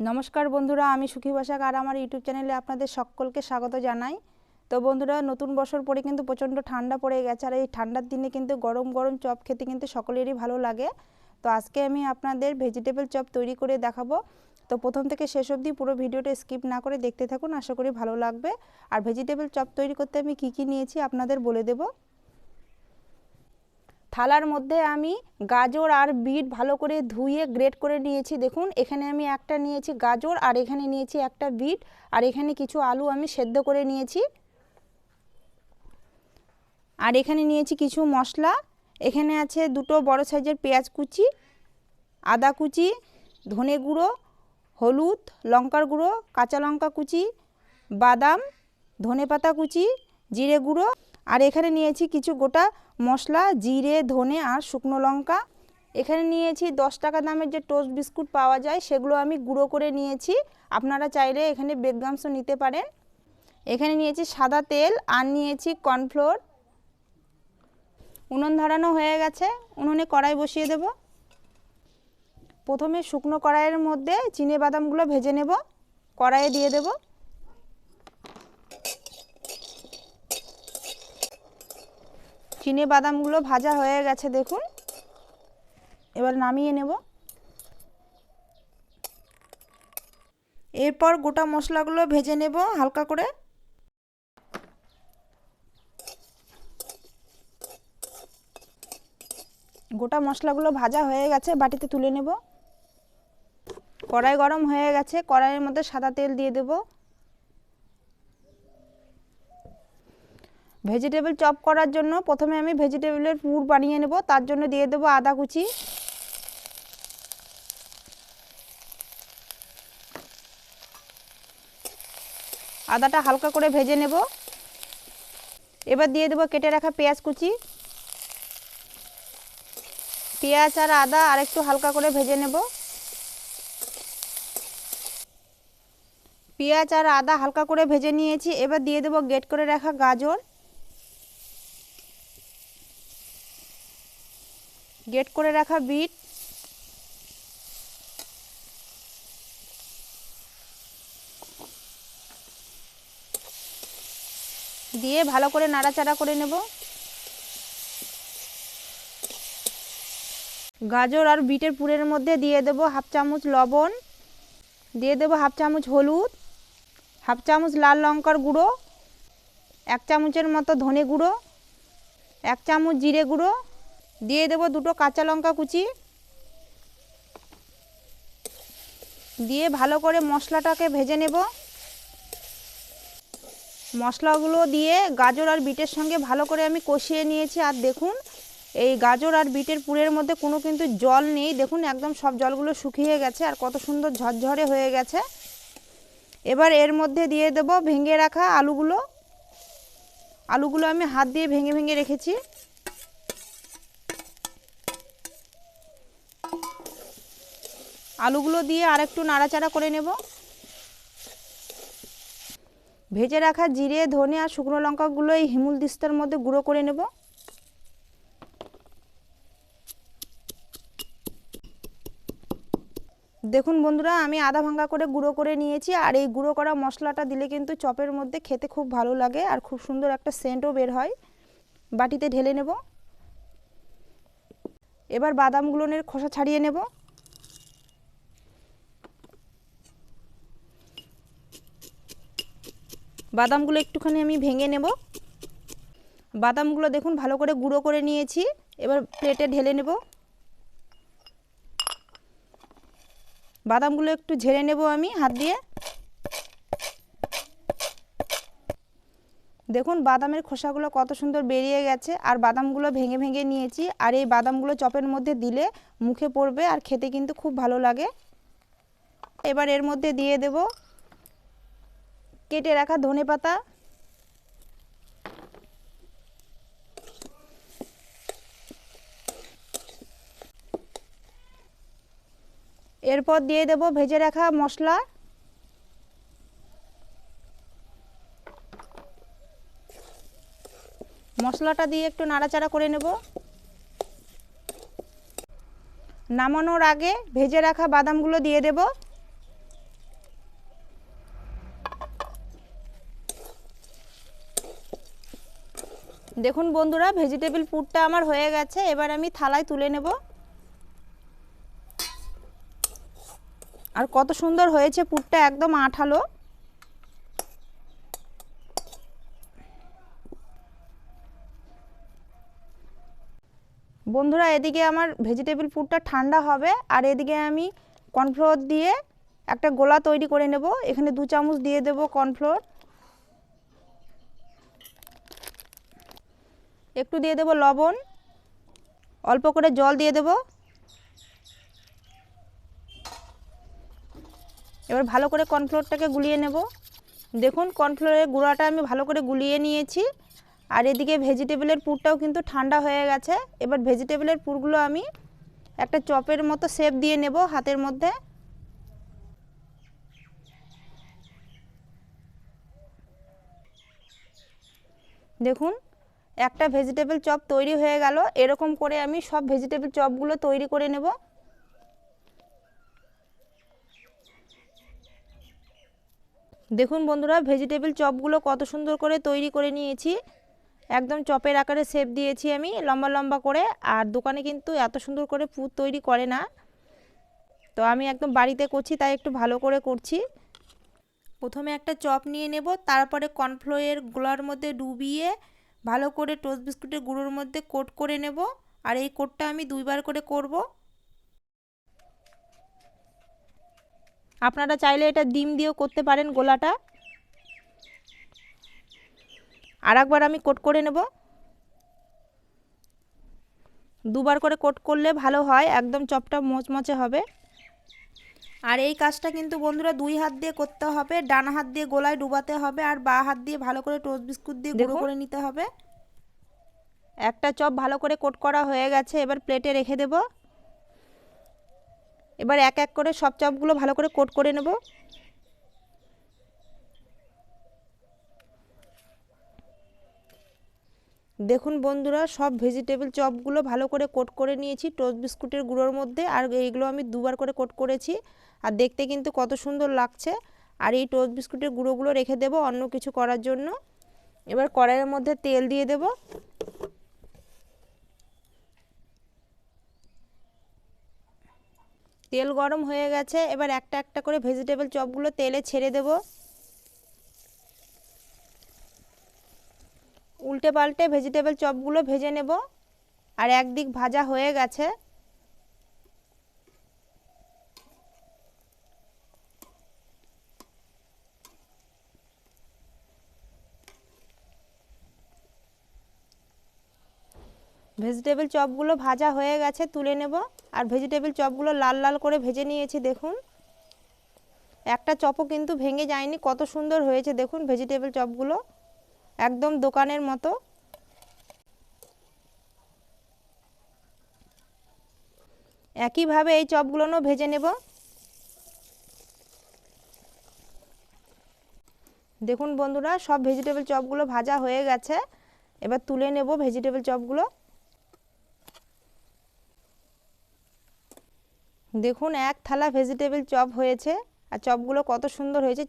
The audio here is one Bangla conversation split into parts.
নমস্কার বন্ধুরা, আমি সুখী বসাক আর আমার ইউটিউব চ্যানেলে আপনাদের সকলকে স্বাগত জানাই। তো বন্ধুরা, নতুন বছর পরে কিন্তু প্রচণ্ড ঠান্ডা পড়ে গেছে আর এই ঠান্ডার দিনে কিন্তু গরম গরম চপ খেতে কিন্তু সকলেরই ভালো লাগে। তো আজকে আমি আপনাদের ভেজিটেবল চপ তৈরি করে দেখাবো। তো প্রথম থেকে শেষ অবধি পুরো ভিডিওটা স্কিপ না করে দেখতে থাকুন, আশা করি ভালো লাগবে। আর ভেজিটেবল চপ তৈরি করতে আমি কি কি নিয়েছি আপনাদের বলে দেবো। থালার মধ্যে আমি গাজর আর বিট ভালো করে ধুয়ে গ্রেট করে নিয়েছি। দেখুন, এখানে আমি একটা নিয়েছি গাজর আর এখানে নিয়েছি একটা বিট, আর এখানে কিছু আলু আমি সেদ্ধ করে নিয়েছি। আর এখানে নিয়েছি কিছু মশলা, এখানে আছে দুটো বড় সাইজের পেঁয়াজ কুচি, আদা কুচি, ধনে গুঁড়ো, হলুদ, লঙ্কার গুঁড়ো, কাঁচা লঙ্কা কুচি, বাদাম, ধনে পাতা কুচি, জিরে গুঁড়ো। আর এখানে নিয়েছি কিছু গোটা মশলা, জিরে, ধনে আর শুকনো লঙ্কা। এখানে নিয়েছি দশ টাকা দামের যে টোস্ট বিস্কুট পাওয়া যায়, সেগুলো আমি গুঁড়ো করে নিয়েছি। আপনারা চাইলে এখানে বেদগামস নিতে পারেন। এখানে নিয়েছি সাদা তেল আর নিয়েছি কর্নফ্লোর। উনুন ধরানো হয়ে গেছে, উনুনে কড়াই বসিয়ে দেব। প্রথমে শুকনো কড়াইয়ের মধ্যে চিনে বাদামগুলো ভেজে নেব, কড়াইয়ে দিয়ে দেবো। চিনে বাদামগুলো ভাজা হয়ে গেছে, দেখুন। এবার নামিয়ে নেব। এরপর গোটা মশলাগুলো ভেজে নেব হালকা করে। গোটা মশলাগুলো ভাজা হয়ে গেছে, বাটিতে তুলে নেব। কড়াই গরম হয়ে গেছে, কড়াইয়ের মধ্যে সাদা তেল দিয়ে দেবো। ভেজিটেবল চপ করার জন্য প্রথমে আমি ভেজিটেবলের পুর বানিয়ে নেব, তার জন্য দিয়ে দেবো আদা কুচি। আদাটা হালকা করে ভেজে নেব। এবার দিয়ে দেবো কেটে রাখা পেঁয়াজ কুচি। পেঁয়াজ আর আদা আর একটু হালকা করে ভেজে নেব। পেঁয়াজ আর আদা হালকা করে ভেজে নিয়েছি, এবার দিয়ে দেবো গেট করে রাখা গাজর। গেট করে রাখা বিট দিয়ে ভালো করে নাড়াচাড়া করে নেব। গাজর আর বিটের পুরের মধ্যে দিয়ে দেব হাফ চামচ লবণ, দিয়ে দেব হাফ চামচ হলুদ, হাফ চামচ লাল লঙ্কার গুঁড়ো, এক চামচের মতো ধনে গুঁড়ো, এক চামচ জিরে গুঁড়ো দিয়ে দেব দুটো কাঁচা লঙ্কা কুচি। দিয়ে ভালো করে মশলাটাকে ভেজে নেব। মশলাগুলো দিয়ে গাজর আর বিটের সঙ্গে ভালো করে আমি কষিয়ে নিয়েছি। আর দেখুন, এই গাজর আর বিটের পুরের মধ্যে কোনো কিন্তু জল নেই। দেখুন, একদম সব জলগুলো শুকিয়ে গেছে আর কত সুন্দর ঝরঝরে হয়ে গেছে। এবার এর মধ্যে দিয়ে দেব ভেঙে রাখা আলুগুলো। আলুগুলো আমি হাত দিয়ে ভেঙে ভেঙে রেখেছি। আলুগুলো দিয়ে আর একটু নাড়াচাড়া করে নেব। ভেজে রাখা জিরে, ধনে আর শুকনো লঙ্কাগুলো এই হিমুল দিস্তার মধ্যে গুঁড়ো করে নেব। দেখুন বন্ধুরা, আমি আধা ভাঙ্গা করে গুঁড়ো করে নিয়েছি, আর এই গুঁড়ো করা মশলাটা দিলে কিন্তু চপের মধ্যে খেতে খুব ভালো লাগে আর খুব সুন্দর একটা সেন্টও বের হয়। বাটিতে ঢেলে নেব। এবার বাদামগুলোনের খোসা ছাড়িয়ে নেব। বাদামগুলো একটুখানি আমি ভেঙে নেব। বাদামগুলো দেখুন ভালো করে গুঁড়ো করে নিয়েছি। এবার প্লেটে ঢেলে নেব। বাদামগুলো একটু ঝেড়ে নেব আমি হাত দিয়ে। দেখুন বাদামের খোসাগুলো কত সুন্দর বেরিয়ে গেছে, আর বাদামগুলো ভেঙে ভেঙে নিয়েছি, আর এই বাদামগুলো চপের মধ্যে দিলে মুখে পড়বে আর খেতে কিন্তু খুব ভালো লাগে। এবার এর মধ্যে দিয়ে দেব কেটে রাখা ধনে পাতা। এরপর দিয়ে দেব ভেজে রাখা মশলা। মশলাটা দিয়ে একটু নাড়াচাড়া করে নেব। নামানোর আগে ভেজে রাখা বাদামগুলো দিয়ে দেব। দেখুন বন্ধুরা ভেজিটেবল পুরটা আমার হয়ে গেছে, এবার আমি থালায় তুলে নেব। আর কত সুন্দর হয়েছে পুরটা, একদম আঠালো। বন্ধুরা, এদিকে আমার ভেজিটেবল পুরটা ঠান্ডা হবে, আর এদিকে আমি কর্নফ্লোর দিয়ে একটা গোলা তৈরি করে নেব। এখানে দু চামচ দিয়ে দেব কর্নফ্লোর একটু দিয়ে দেব লবণ, অল্প করে জল দিয়ে দেব। এবার ভালো করে কর্নফ্লোরটাকে গুলিয়ে নেব। দেখুন, কর্নফ্লোরের গুঁড়াটা আমি ভালো করে গুলিয়ে নিয়েছি। আর এদিকে ভেজিটেবলের পুরটাও কিন্তু ঠান্ডা হয়ে গেছে। এবার ভেজিটেবলের পুরগুলো আমি একটা চপের মতো শেপ দিয়ে নেব হাতের মধ্যে। দেখুন একটা ভেজিটেবল চপ তৈরি হয়ে গেল। এরকম করে আমি সব ভেজিটেবল চপগুলো তৈরি করে নেব। দেখুন বন্ধুরা ভেজিটেবল চপগুলো কত সুন্দর করে তৈরি করে নিয়েছি। একদম চপের আকারে শেপ দিয়েছি আমি, লম্বা লম্বা করে। আর দোকানে কিন্তু এত সুন্দর করে পুর তৈরি করে না। তো আমি একদম বাড়িতে করছি, তাই একটু ভালো করে করছি। প্রথমে একটা চপ নিয়ে নেব, তারপরে কর্নফ্লোয়ের গোলার মধ্যে ডুবিয়ে ভালো করে টোস্ট বিস্কুটের গুঁড়োর মধ্যে কোট করে নেব। আর এই কোটটা আমি দুইবার করে করব। আপনারা চাইলে এটা ডিম দিয়েও করতে পারেন গোলাটা। আর একবার আমি কোট করে নেব। দুবার করে কোট করলে ভালো হয়, একদম চপটা মচমচে হবে। আর এই কাজটা কিন্তু বন্ধুরা দুই হাত দিয়ে করতে হবে ডান হাত দিয়ে গোলায় ডুবাতে হবে আর বা হাত দিয়ে ভালো করে টোস্ট বিস্কুট দিয়ে গুঁড়ো করে নিতে হবে। একটা চপ ভালো করে কোট করা হয়ে গেছে এবার প্লেটে রেখে দেব। এবার এক এক করে সব চপগুলো ভালো করে কোট করে নেব। দেখুন বন্ধুরা সব ভেজিটেবল চপগুলো ভালো করে কোট করে নিয়েছি টোস্ট বিস্কুটের গুঁড়োর মধ্যে আর এইগুলো আমি দুবার করে কোট করেছি। আর দেখতে কিন্তু কত সুন্দর লাগছে। আর এই টোস্ট বিস্কুটের গুঁড়োগুলো রেখে দেব অন্য কিছু করার জন্য। এবার কড়াইয়ের মধ্যে তেল দিয়ে দেব। তেল গরম হয়ে গেছে, এবার একটা একটা করে ভেজিটেবল চপগুলো তেলে ছেড়ে দেবো। উল্টে পাল্টে ভেজিটেবল চপগুলো ভেজে নেব। আর একদিক ভাজা হয়ে গেছে। ভেজিটেবল চপগুলো ভাজা হয়ে গেছে, তুলে নেব। আর ভেজিটেবল চপগুলো লাল লাল করে ভেজে নিয়েছি, দেখুন। একটা চপও কিন্তু ভেঙে যায়নি, কত সুন্দর হয়েছে, দেখুন ভেজিটেবল চপগুলো। একদম দোকানের মতো। একইভাবে এই চপগুলোও ভেজে নেব। দেখুন বন্ধুরা, সব ভেজিটেবল চপগুলো ভাজা হয়ে গেছে। এবার তুলে নেব ভেজিটেবল চপগুলো। দেখুন, এক থালা ভেজিটেবল চপ হয়েছে আর চপগুলো কত সুন্দর হয়েছে।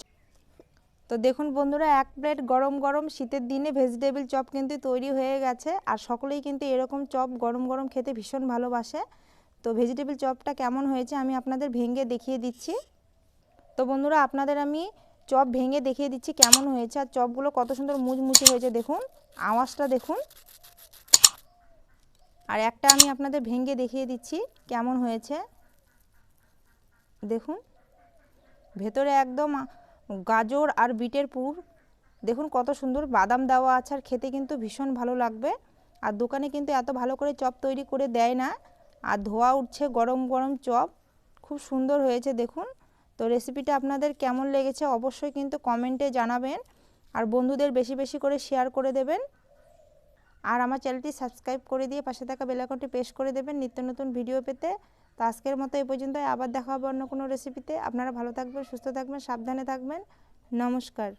তো দেখুন বন্ধুরা, এক প্লেট গরম গরম শীতের দিনে ভেজিটেবল চপ কিন্তু তৈরি হয়ে গেছে আর সকলেই কিন্তু এরকম চপ গরম গরম খেতে ভীষণ ভালোবাসে। তো ভেজিটেবল চপটা কেমন হয়েছে আমি আপনাদের ভেঙে দেখিয়ে দিচ্ছি। তো বন্ধুরা, আপনাদের আমি চপ ভেঙে দেখিয়ে দিচ্ছি কেমন হয়েছে আর চপগুলো কত সুন্দর মুচমুচে হয়েছে। দেখুন, আওয়াজটা দেখুন। আর একটা আমি আপনাদের ভেঙে দেখিয়ে দিচ্ছি কেমন হয়েছে। দেখুন, ভেতরে একদম গাজর আর বিটের পুর। দেখুন কত সুন্দর বাদাম দেওয়া আছে আর খেতে কিন্তু ভীষণ ভালো লাগবে। আর দোকানে কিন্তু এত ভালো করে চপ তৈরি করে দেয় না। আর ধোয়া উঠছে গরম গরম চপ। খুব সুন্দর হয়েছে, দেখুন। তো রেসিপিটা আপনাদের কেমন লেগেছে অবশ্যই কিন্তু কমেন্টে জানাবেন। আর বন্ধুদের বেশি বেশি করে শেয়ার করে দেবেন। আর আমার চ্যানেলটি সাবস্ক্রাইব করে দিয়ে পাশে থাকা বেলাকনটি প্রেস করে দেবেন নিত্য নতুন ভিডিও পেতে। তো আজকের মতো এই পর্যন্ত আবার দেখা হবে অন্য কোনো রেসিপিতে আপনারা ভালো থাকবেন, সুস্থ থাকবেন, সাবধানে থাকবেন। নমস্কার।